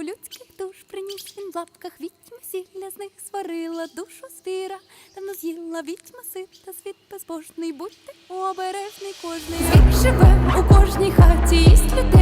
Скільки людських душ приніс він в лапках відьми сілля з них сварила душу звіра, давно з'їла відьма сита, світ безбожний, будьте обережний кожний. Звір живе у кожній хаті, їсть людей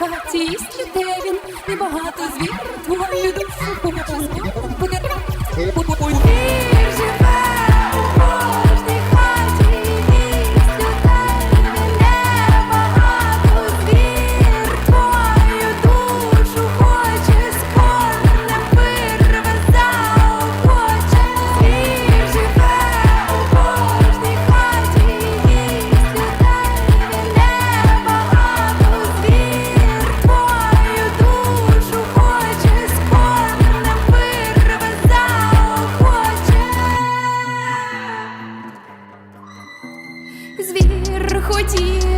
хаті, їсть людей він небагато. Звір твою душу хотів.